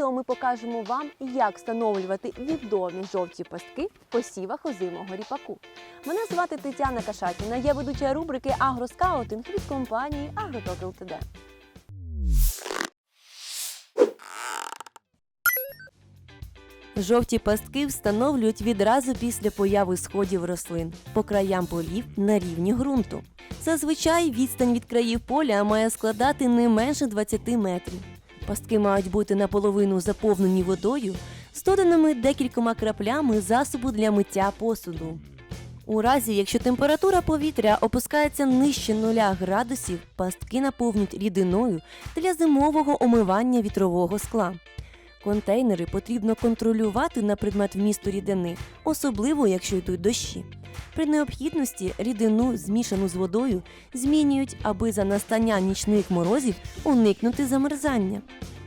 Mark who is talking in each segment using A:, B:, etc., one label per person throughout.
A: відео ми покажемо вам, як встановлювати відомі жовті пастки в посівах озимого ріпаку. Мене звати Тетяна Кашатіна, я ведуча рубрики Агроскаутинг від компанії Агроток ЛТД. Жовті пастки встановлюють відразу після появи сходів рослин по краям полів на рівні ґрунту. Зазвичай відстань від країв поля має складати не менше 20 метрів. Пастки мають бути наполовину заповнені водою з доданими декількома краплями засобу для миття посуду. У разі, якщо температура повітря опускається нижче 0 градусів, пастки наповнюють рідиною для зимового омивання вітрового скла. Контейнери потрібно контролювати на предмет вмісту рідини, особливо якщо йдуть дощі. При необхідності рідину, змішану з водою, змінюють, аби за настання нічних морозів уникнути замерзання.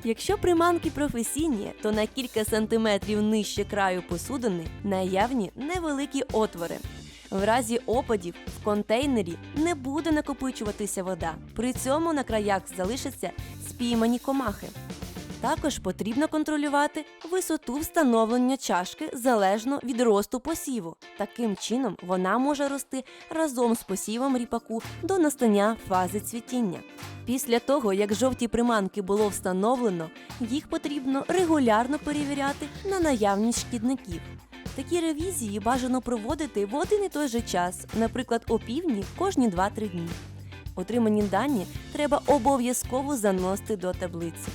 A: Якщо приманки професійні, то на кілька сантиметрів нижче краю посудини наявні невеликі отвори. В разі опадів в контейнері не буде накопичуватися вода. При цьому на краях залишаться спіймані комахи. Також потрібно контролювати висоту встановлення чашки залежно від росту посіву. Таким чином вона може рости разом з посівом ріпаку до настання фази цвітіння. Після того, як жовті приманки було встановлено, їх потрібно регулярно перевіряти на наявність шкідників. Такі ревізії бажано проводити в один і той же час, наприклад, опівдні кожні 2-3 дні. Отримані дані треба обов'язково заносити до таблиці.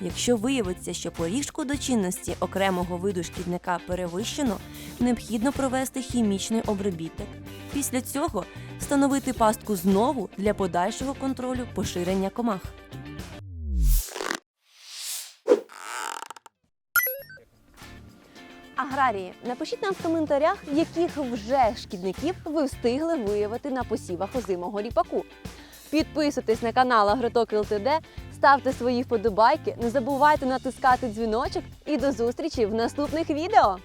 A: Якщо виявиться, що поріг шкодочинності окремого виду шкідника перевищено, необхідно провести хімічний обробіток. Після цього встановити пастку знову для подальшого контролю поширення комах. Аграрії, напишіть нам в коментарях, яких вже шкідників ви встигли виявити на посівах озимого ріпаку. Підписуйтесь на канал Агроток ЛТД, ставте свої вподобайки, не забувайте натискати дзвіночок і до зустрічі в наступних відео!